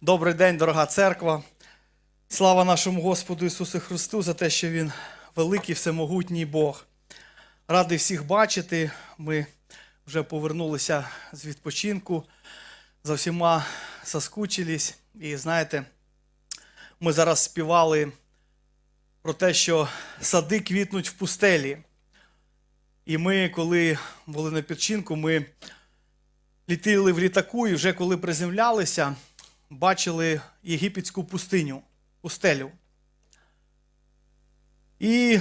Добрий день, дорога церква. Слава нашому Господу Ісусу Христу за те, що Він великий, всемогутній Бог. Радий всіх бачити. Ми вже повернулися з відпочинку, за всіма соскучились. І знаєте, ми зараз співали про те, що сади квітнуть в пустелі. І ми, коли були на відпочинку, ми літили в літаку, і вже коли приземлялися, бачили єгипетську пустиню, пустелю. І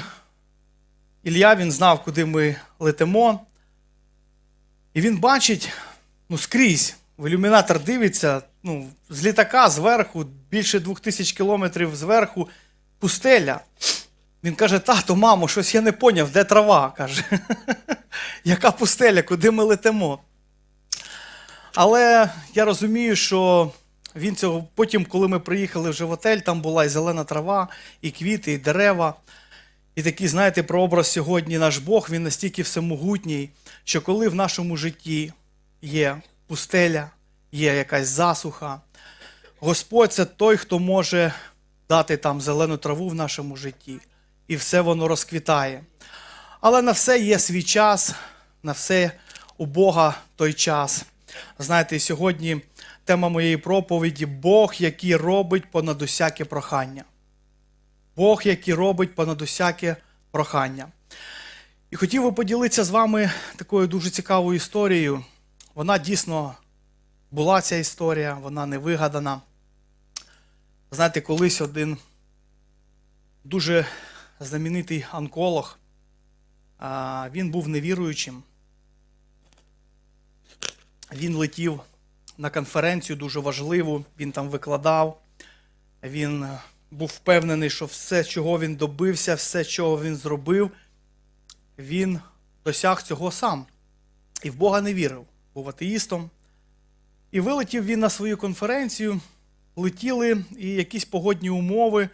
Ілля він знав, куди ми летимо. І він бачить ну, скрізь. В ілюмінатор дивиться, ну, з літака зверху, більше двох тисяч кілометрів зверху, пустеля. Він каже: тато, мамо, щось я не поняв, де трава? каже. Яка пустеля, куди ми летимо? Але я розумію, що він цього потім, коли ми приїхали вже в отель, там була і зелена трава, і квіти, і дерева. І такий, знаєте, прообраз сьогодні наш Бог, він настільки всемогутній, що коли в нашому житті є пустеля, є якась засуха, Господь це той, хто може дати там зелену траву в нашому житті, і все воно розквітає. Але на все є свій час, на все у Бога той час. Знаєте, сьогодні тема моєї проповіді Бог, який робить понад усяке прохання. Бог, який робить понад усяке прохання. І хотів би поділитися з вами такою дуже цікавою історією. Вона дійсно була ця історія, вона не вигадана. Знаєте, колись один дуже знаменитий онколог, він був невіруючим. Він летів на конференцію дуже важливу, він там викладав. Він е, був впевнений, що все, чого він добився, все, чого він зробив, він досяг цього сам. І в Бога не вірив, був атеїстом. І вилетів він на свою конференцію, летіли, і якісь погодні умови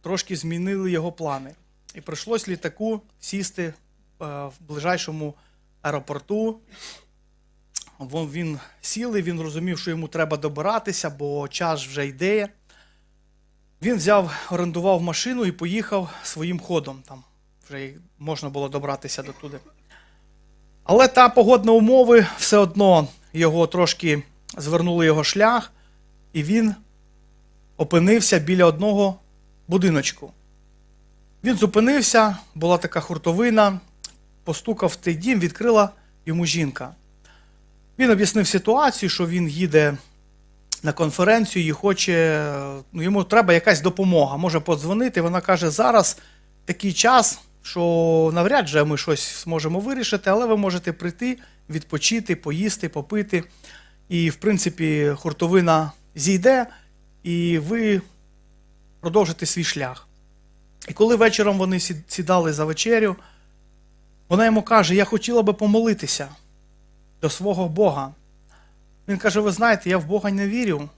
трошки змінили його плани. І прийшлось літаку сісти е, в ближайшому аеропорту. Він сіли, він розумів, що йому треба добиратися, бо час вже йде. Він взяв, орендував машину і поїхав своїм ходом. Там вже можна було добратися до туди. Але та погодна умови все одно його трошки звернули його шлях, і він опинився біля одного будиночку. Він зупинився, була така хуртовина, постукав в той дім, відкрила йому жінка. Він об'яснив ситуацію, що він їде на конференцію і хоче, ну, йому треба якась допомога. Може подзвонити. Вона каже: зараз такий час, що навряд же ми щось зможемо вирішити, але ви можете прийти, відпочити, поїсти, попити. І, в принципі, хуртовина зійде, і ви продовжите свій шлях. І коли вечором вони сідали за вечерю, вона йому каже: Я хотіла би помолитися до свого Бога. Він каже: Ви знаєте, я в Бога не вірю.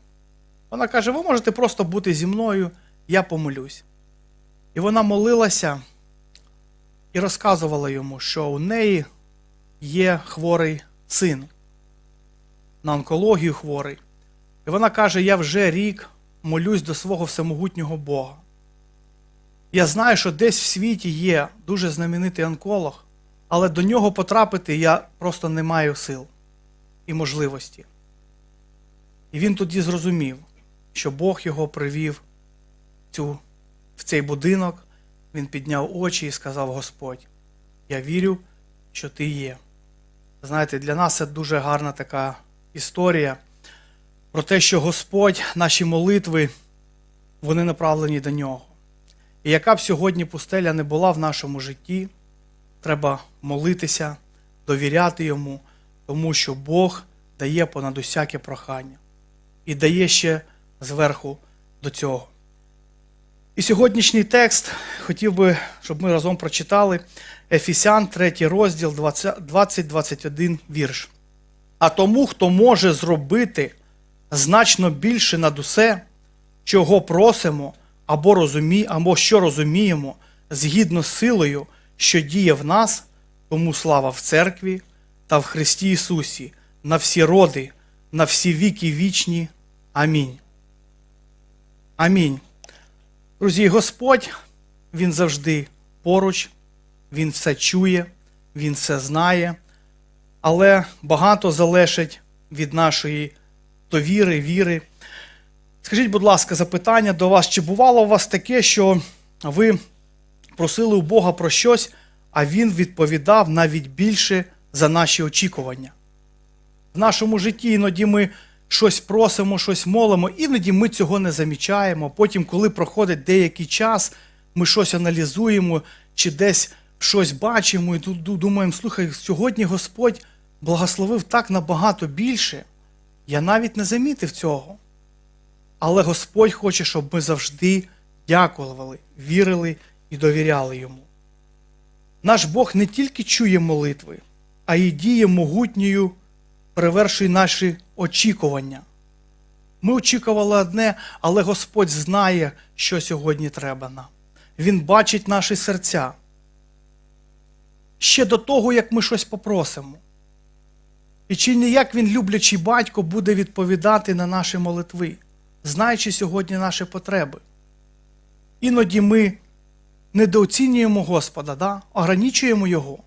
Вона каже: Ви можете просто бути зі мною, я помолюсь. І вона молилася і розказувала йому, що у неї є хворий син, на онкологію хворий. І вона каже: Я вже рік молюсь до свого всемогутнього Бога. Я знаю, що десь в світі є дуже знаменитий онколог, але до нього потрапити я просто не маю сил і можливості. І він тоді зрозумів, що Бог його привів цю, в цей будинок, він підняв очі і сказав: Господь, я вірю, що ти є. Знаєте, для нас це дуже гарна така історія про те, що Господь, наші молитви, вони направлені до нього. І яка б сьогодні пустеля не була в нашому житті, треба молитися, довіряти йому, тому що Бог дає понад усяке прохання і дає ще зверху до цього. І сьогоднішній текст хотів би, щоб ми разом прочитали Ефісян, 3 розділ, 20-21 вірш. А тому, хто може зробити значно більше над усе, чого просимо, або розумі, або що розуміємо, згідно з силою, що діє в нас, тому слава в церкві та в Христі Ісусі, на всі роди, на всі віки вічні. Амінь. Амінь. Друзі, Господь, Він завжди поруч, Він все чує, Він все знає, але багато залежить від нашої довіри, віри. Скажіть, будь ласка, запитання до вас: чи бувало у вас таке, що ви просили у Бога про щось, а Він відповідав навіть більше за наші очікування? В нашому житті іноді ми щось просимо, щось молимо, іноді ми цього не замічаємо. Потім, коли проходить деякий час, ми щось аналізуємо чи десь щось бачимо, і тут думаємо, слухай, сьогодні Господь благословив так набагато більше. Я навіть не замітив цього. Але Господь хоче, щоб ми завжди дякували, вірили і довіряли йому. Наш Бог не тільки чує молитви, а й діє могутньою, перевершує наші очікування. Ми очікували одне, але Господь знає, що сьогодні треба нам. Він бачить наші серця. Ще до того, як ми щось попросимо. І чи не як він, люблячий батько, буде відповідати на наші молитви, знаючи сьогодні наші потреби. Іноді ми недооцінюємо Господа, да? ограничуємо Його.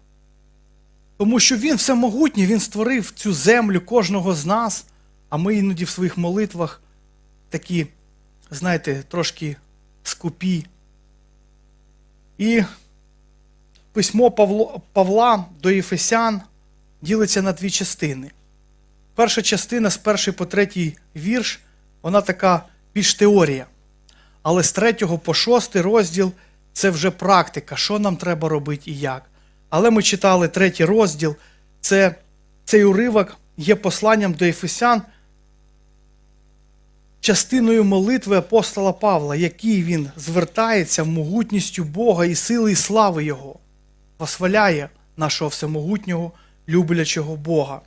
Тому що Він всемогутній, Він створив цю землю кожного з нас, а ми іноді в своїх молитвах такі, знаєте, трошки скупі. І письмо Павло, Павла до Єфесян ділиться на дві частини. Перша частина з першої по третій вірш, вона така більш теорія. Але з третього по шостий розділ це вже практика, що нам треба робити і як. Але ми читали третій розділ, це, цей уривок є посланням до Ефесян, частиною молитви апостола Павла, який він звертається могутністю Бога і сили і слави Його, восхваляє нашого всемогутнього, люблячого Бога,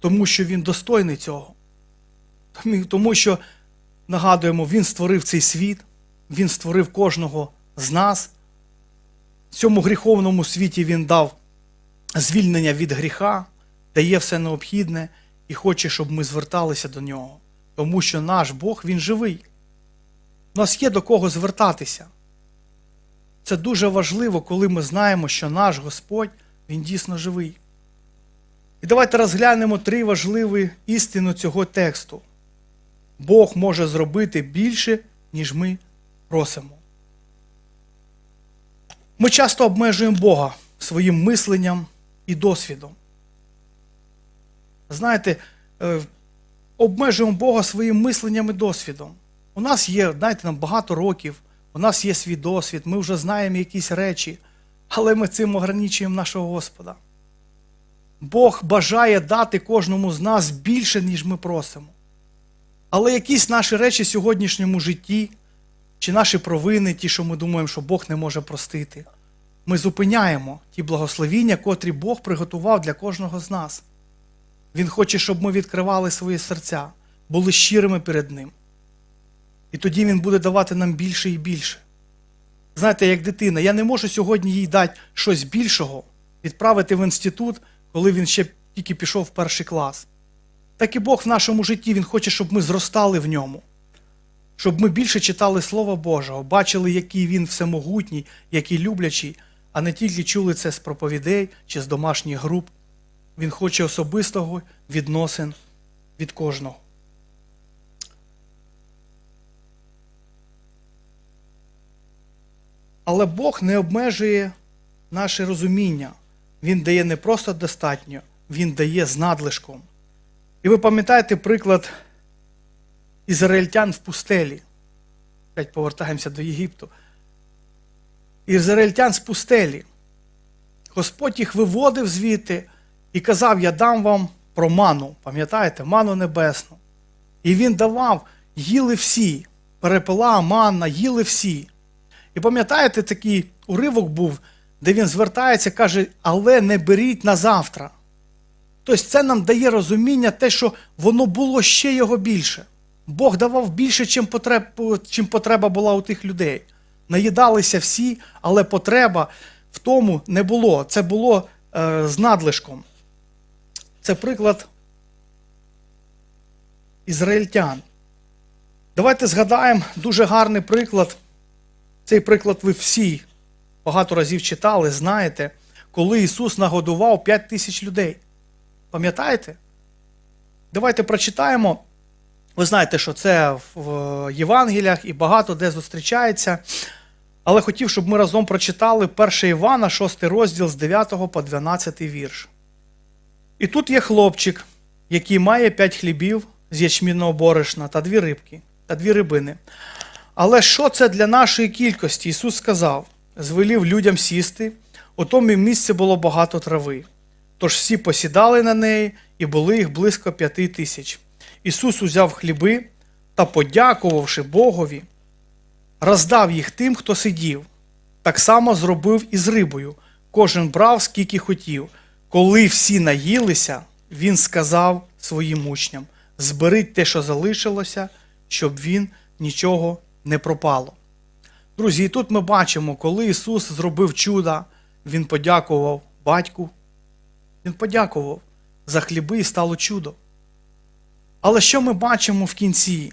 тому що Він достойний цього. Тому що, нагадуємо, Він створив цей світ, Він створив кожного з нас. Цьому гріховному світі Він дав звільнення від гріха, дає все необхідне і хоче, щоб ми зверталися до нього. Тому що наш Бог Він живий. У нас є до кого звертатися. Це дуже важливо, коли ми знаємо, що наш Господь Він дійсно живий. І давайте розглянемо три важливі істини цього тексту. Бог може зробити більше, ніж ми просимо. Ми часто обмежуємо Бога своїм мисленням і досвідом. Знаєте, е, обмежуємо Бога своїм мисленням і досвідом. У нас є, знаєте, нам багато років, у нас є свій досвід, ми вже знаємо якісь речі, але ми цим ограничуємо нашого Господа. Бог бажає дати кожному з нас більше, ніж ми просимо. Але якісь наші речі в сьогоднішньому житті, чи наші провини, ті, що ми думаємо, що Бог не може простити, ми зупиняємо ті благословіння, котрі Бог приготував для кожного з нас. Він хоче, щоб ми відкривали свої серця, були щирими перед Ним. І тоді Він буде давати нам більше і більше. Знаєте, як дитина, я не можу сьогодні їй дати щось більшого, відправити в інститут, коли він ще тільки пішов в перший клас. Так і Бог в нашому житті Він хоче, щоб ми зростали в ньому, щоб ми більше читали Слово Божого, бачили, який Він всемогутній, який люблячий, а не тільки чули це з проповідей чи з домашніх груп. Він хоче особистого відносин від кожного. Але Бог не обмежує наше розуміння. Він дає не просто достатньо, Він дає з надлишком. І ви пам'ятаєте приклад ізраїльтян в пустелі. Опять повертаємося до Єгипту. Ізраїльтян з пустелі. Господь їх виводив звідти і казав: Я дам вам про ману, пам'ятаєте, ману небесну. І він давав, їли всі, перепила, манна, їли всі. І пам'ятаєте, такий уривок був, де він звертається, каже, але не беріть на завтра. Тобто це нам дає розуміння, те, що воно було ще його більше. Бог давав більше, чим потреб, чим потреба була у тих людей. Наїдалися всі, але потреба в тому не було. Це було е, з надлишком. Це приклад ізраїльтян. Давайте згадаємо дуже гарний приклад. Цей приклад ви всі багато разів читали, знаєте, коли Ісус нагодував 5 тисяч людей. Пам'ятаєте? Давайте прочитаємо. Ви знаєте, що це в Євангеліях і багато де зустрічається. Але хотів, щоб ми разом прочитали 1 Івана, 6 розділ з 9 по 12 вірш. І тут є хлопчик, який має п'ять хлібів з ячмінного борошна та дві рибки, та дві рибини. Але що це для нашої кількості? Ісус сказав: звелів людям сісти, у тому місці було багато трави. Тож всі посідали на неї, і були їх близько п'яти тисяч. Ісус узяв хліби та, подякувавши Богові, роздав їх тим, хто сидів. Так само зробив і з рибою. Кожен брав, скільки хотів. Коли всі наїлися, він сказав своїм учням: зберіть те, що залишилося, щоб він нічого не пропало. Друзі, і тут ми бачимо, коли Ісус зробив чудо, Він подякував батьку, Він подякував за хліби і стало чудо. Але що ми бачимо в кінці?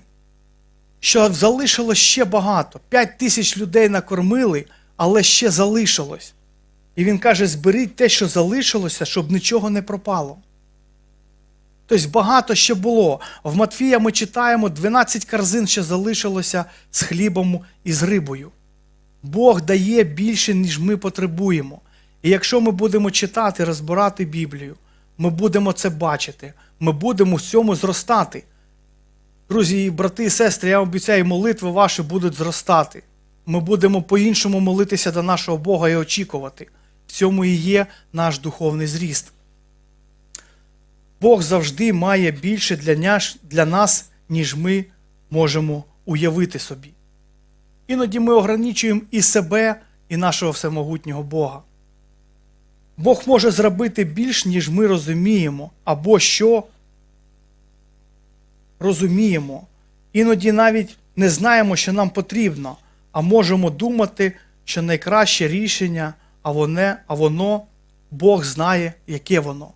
Що залишилось ще багато. П'ять тисяч людей накормили, але ще залишилось. І він каже: зберіть те, що залишилося, щоб нічого не пропало. Тобто багато ще було. В Матфія ми читаємо 12 корзин ще залишилося з хлібом і з рибою. Бог дає більше, ніж ми потребуємо. І якщо ми будемо читати, розбирати Біблію, ми будемо це бачити, ми будемо в цьому зростати. Друзі, брати і сестри, я обіцяю, молитви ваші будуть зростати. Ми будемо по-іншому молитися до нашого Бога і очікувати. В цьому і є наш духовний зріст. Бог завжди має більше для, нас, ніж ми можемо уявити собі. Іноді ми ограничуємо і себе, і нашого всемогутнього Бога. Бог може зробити більш, ніж ми розуміємо, або що розуміємо. Іноді навіть не знаємо, що нам потрібно, а можемо думати, що найкраще рішення, а воно, а воно Бог знає, яке воно.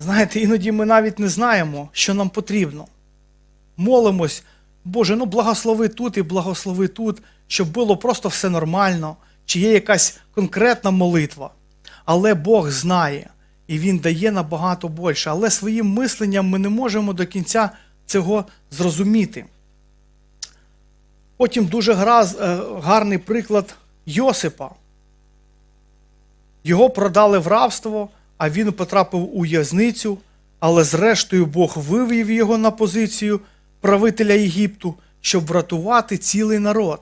Знаєте, іноді ми навіть не знаємо, що нам потрібно. Молимось, Боже, ну благослови тут і благослови тут, щоб було просто все нормально, чи є якась конкретна молитва. Але Бог знає, і Він дає набагато більше. Але своїм мисленням ми не можемо до кінця цього зрозуміти. Потім дуже гарний приклад Йосипа. Його продали в рабство, а він потрапив у в'язницю, але зрештою Бог вивів його на позицію правителя Єгипту, щоб врятувати цілий народ.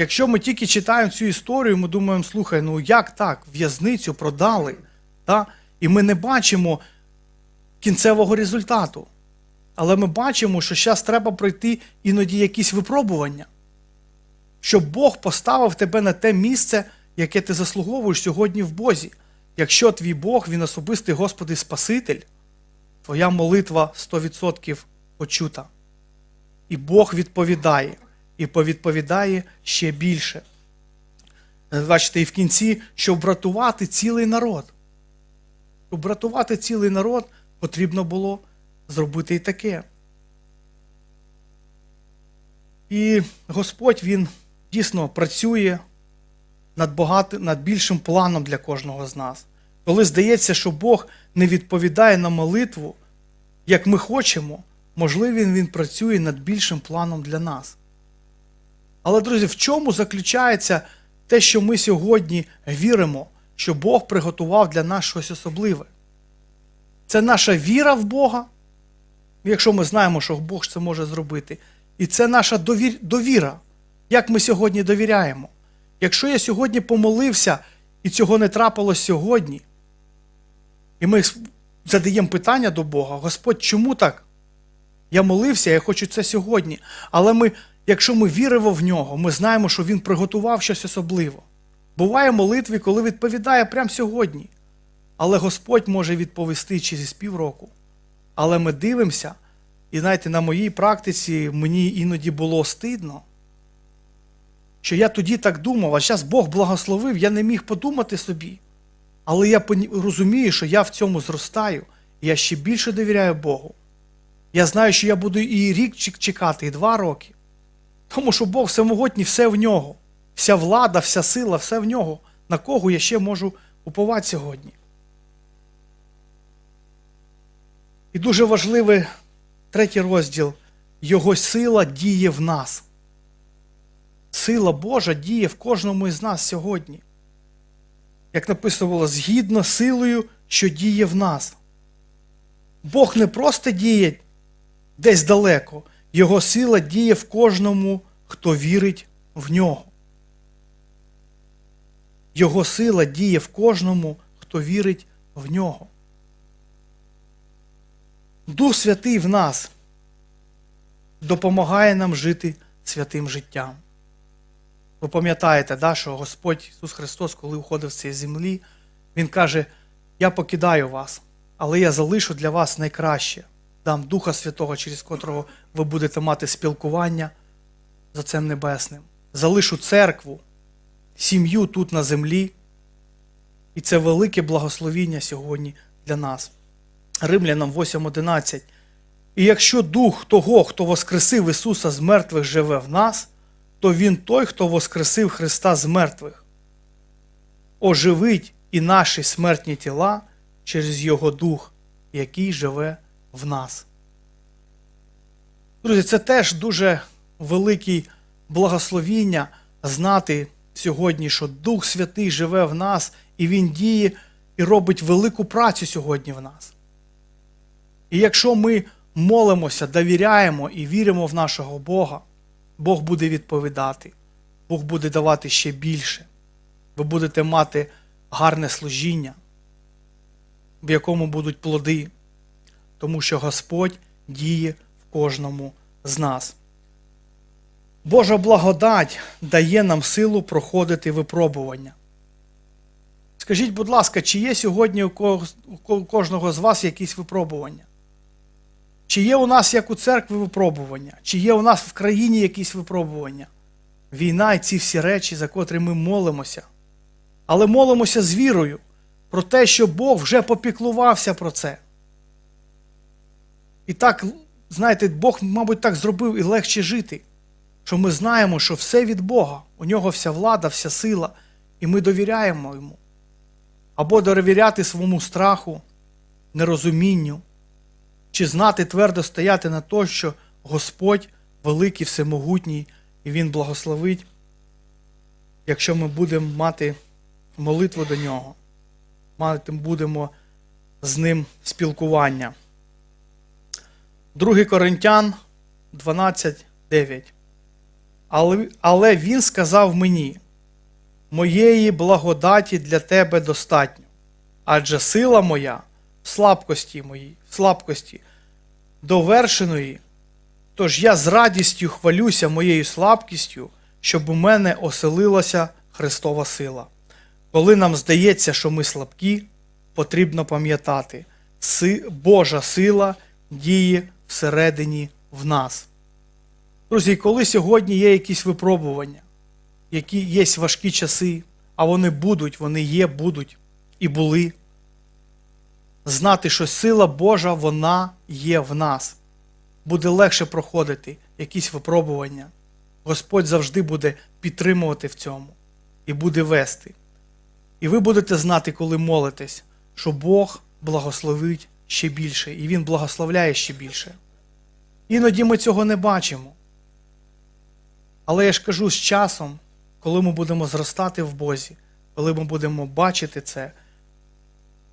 Якщо ми тільки читаємо цю історію, ми думаємо, слухай, ну як так, в'язницю продали, та? і ми не бачимо кінцевого результату. Але ми бачимо, що зараз треба пройти іноді якісь випробування, щоб Бог поставив тебе на те місце, яке ти заслуговуєш сьогодні в Бозі. Якщо твій Бог, він особистий Господь і Спаситель, твоя молитва 100% почута. І Бог відповідає, і повідповідає ще більше. Бачите, і в кінці, щоб врятувати цілий народ. Щоб врятувати цілий народ, потрібно було зробити і таке. І Господь Він дійсно працює над багато, над більшим планом для кожного з нас. Коли здається, що Бог не відповідає на молитву, як ми хочемо, можливо, він працює над більшим планом для нас. Але, друзі, в чому заключається те, що ми сьогодні віримо, що Бог приготував для нас щось особливе? Це наша віра в Бога, якщо ми знаємо, що Бог це може зробити. І це наша довіра, як ми сьогодні довіряємо. Якщо я сьогодні помолився і цього не трапилось сьогодні, і ми задаємо питання до Бога, Господь, чому так? Я молився, я хочу це сьогодні. Але ми, якщо ми віримо в нього, ми знаємо, що Він приготував щось особливе. Буває молитві, коли відповідає прямо сьогодні. Але Господь може відповісти через півроку. Але ми дивимося, і знаєте, на моїй практиці мені іноді було стидно, що я тоді так думав, а зараз Бог благословив, я не міг подумати собі. Але я розумію, що я в цьому зростаю, і я ще більше довіряю Богу. Я знаю, що я буду і рік чекати, і два роки. Тому що Бог всемогутній, все в нього. Вся влада, вся сила, все в нього. На кого я ще можу уповати сьогодні? І дуже важливий третій розділ. Його сила діє в нас. Сила Божа діє в кожному із нас сьогодні. Як написано було, згідно силою, що діє в нас. Бог не просто діє десь далеко, Його сила діє в кожному, хто вірить в нього. Його сила діє в кожному, хто вірить в нього. Дух Святий в нас допомагає нам жити святим життям. Ви пам'ятаєте, да, що Господь Ісус Христос, коли уходив з цієї землі, Він каже: Я покидаю вас, але я залишу для вас найкраще. Дам Духа Святого, через котрого ви будете мати спілкування з Отцем Небесним. Залишу церкву, сім'ю тут на землі. І це велике благословіння сьогодні для нас. Римлянам 8.11. І якщо дух того, хто воскресив Ісуса з мертвих, живе в нас, то Він той, хто воскресив Христа з мертвих, оживить і наші смертні тіла через Його Дух, який живе в нас. Друзі, це теж дуже велике благословіння знати сьогодні, що Дух Святий живе в нас, і Він діє і робить велику працю сьогодні в нас. І якщо ми молимося, довіряємо і віримо в нашого Бога, Бог буде відповідати, Бог буде давати ще більше. Ви будете мати гарне служіння, в якому будуть плоди, тому що Господь діє в кожному з нас. Божа благодать дає нам силу проходити випробування. Скажіть, будь ласка, чи є сьогодні у кожного з вас якісь випробування? Чи є у нас, як у церкві, випробування? Чи є у нас в країні якісь випробування? Війна і ці всі речі, за котрі ми молимося. Але молимося з вірою про те, що Бог вже попіклувався про це. І так, знаєте, Бог, мабуть, так зробив і легше жити, що ми знаємо, що все від Бога, у нього вся влада, вся сила, і ми довіряємо йому. Або довіряти своєму страху, нерозумінню, чи знати твердо стояти на то, що Господь великий, всемогутній, і Він благословить, якщо ми будемо мати молитву до нього, мати будемо з ним спілкування. 2 Коринтян 12.9. Але, але він сказав мені: моєї благодаті для тебе достатньо, адже сила моя в слабкості моїй, в слабкості довершеної. Тож я з радістю хвалюся моєю слабкістю, щоб у мене оселилася Христова сила. Коли нам здається, що ми слабкі, потрібно пам'ятати, Божа сила діє всередині в нас. Друзі, коли сьогодні є якісь випробування, які є важкі часи, а вони будуть, вони є, будуть і були. Знати, що сила Божа, вона є в нас. Буде легше проходити якісь випробування. Господь завжди буде підтримувати в цьому і буде вести. І ви будете знати, коли молитесь, що Бог благословить ще більше, і Він благословляє ще більше. Іноді ми цього не бачимо. Але я ж кажу, з часом, коли ми будемо зростати в Бозі, коли ми будемо бачити це,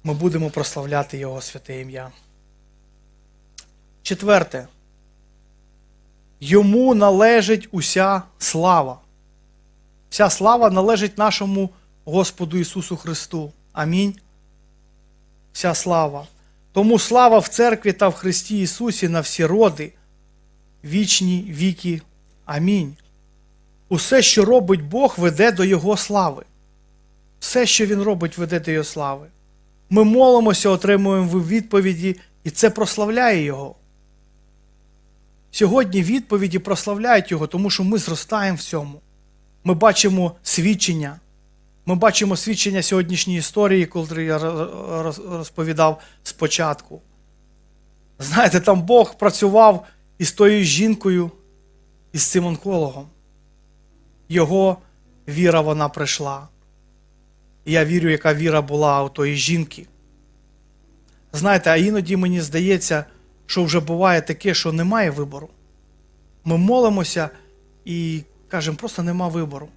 ми будемо прославляти Його святе ім'я. Четверте. Йому належить уся слава. Вся слава належить нашому Господу Ісусу Христу. Амінь. Вся слава. Тому слава в церкві та в Христі Ісусі на всі роди, вічні віки. Амінь. Усе, що робить Бог, веде до Його слави. Все, що Він робить, веде до Його слави. Ми молимося, отримуємо відповіді, і це прославляє Його. Сьогодні відповіді прославляють Його, тому що ми зростаємо в цьому. Ми бачимо свідчення. Ми бачимо свідчення сьогоднішньої історії, коли я розповідав спочатку. Знаєте, там Бог працював із тою жінкою, із цим онкологом. Його віра вона прийшла. І я вірю, яка віра була у тої жінки. Знаєте, а іноді мені здається, що вже буває таке, що немає вибору. Ми молимося і кажемо, просто нема вибору.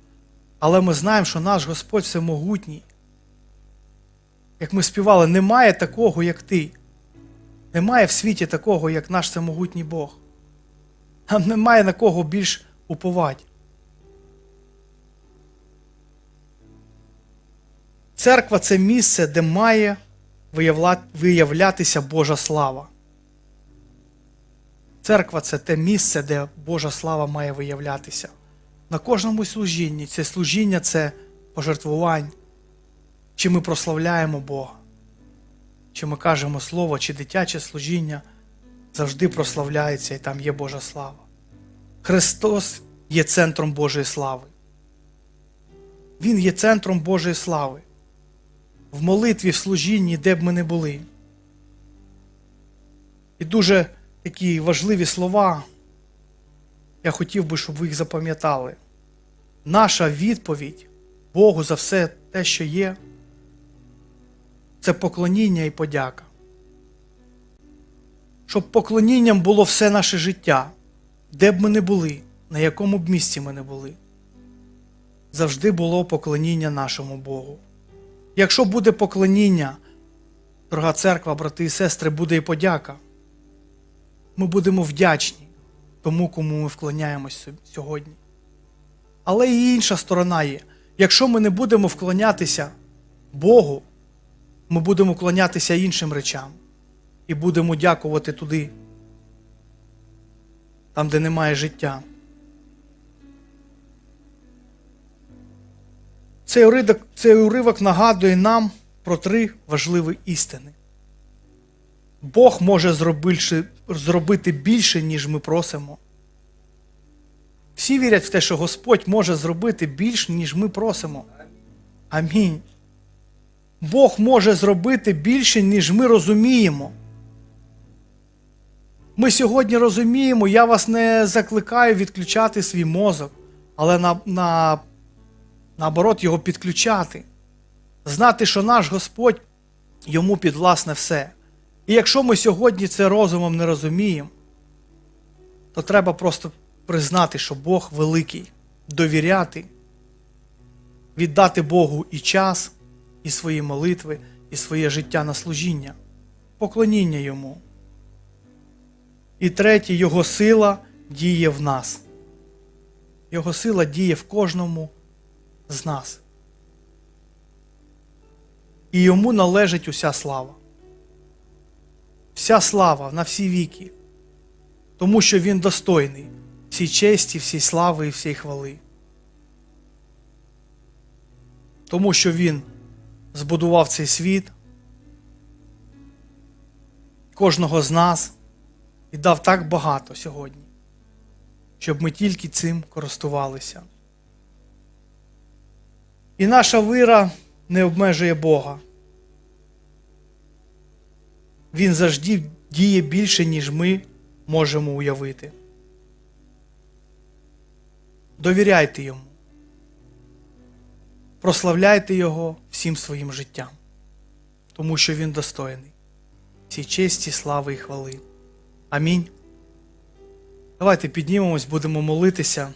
Але ми знаємо, що наш Господь всемогутній. Як ми співали, немає такого, як ти. Немає в світі такого, як наш всемогутній Бог. Нам немає на кого більш уповати. Церква це місце, де має виявлятися Божа слава. Церква це те місце, де Божа слава має виявлятися. На кожному служінні. Це служіння це пожертвувань. Чи ми прославляємо Бога, чи ми кажемо Слово, чи дитяче служіння завжди прославляється і там є Божа слава. Христос є центром Божої слави. Він є центром Божої слави. В молитві, в служінні, де б ми не були. І дуже такі важливі слова. Я хотів би, щоб ви їх запам'ятали. Наша відповідь Богу за все те, що є, це поклоніння і подяка. Щоб поклонінням було все наше життя, де б ми не були, на якому б місці ми не були. Завжди було поклоніння нашому Богу. Якщо буде поклоніння, дорога церква, брати і сестри, буде і подяка. Ми будемо вдячні тому, кому ми вклоняємось сьогодні. Але і інша сторона є. Якщо ми не будемо вклонятися Богу, ми будемо вклонятися іншим речам і будемо дякувати туди, там, де немає життя. Цей уривок, цей уривок нагадує нам про три важливі істини. Бог може зробити, більше, ніж ми просимо. Всі вірять в те, що Господь може зробити більше, ніж ми просимо. Амінь. Бог може зробити більше, ніж ми розуміємо. Ми сьогодні розуміємо, я вас не закликаю відключати свій мозок, але на, на, наоборот його підключати. Знати, що наш Господь йому підвласне все. І якщо ми сьогодні це розумом не розуміємо, то треба просто признати, що Бог великий, довіряти, віддати Богу і час, і свої молитви, і своє життя на служіння, поклоніння Йому. І третє, Його сила діє в нас. Його сила діє в кожному з нас. І йому належить уся слава. Вся слава на всі віки, тому що Він достойний всій честі, всій слави і всій хвали. Тому що Він збудував цей світ, кожного з нас і дав так багато сьогодні, щоб ми тільки цим користувалися. І наша віра не обмежує Бога. Він завжди діє більше, ніж ми можемо уявити. Довіряйте йому. Прославляйте Його всім своїм життям, тому що Він достойний всій честі, слави і хвали. Амінь. Давайте піднімемось, будемо молитися.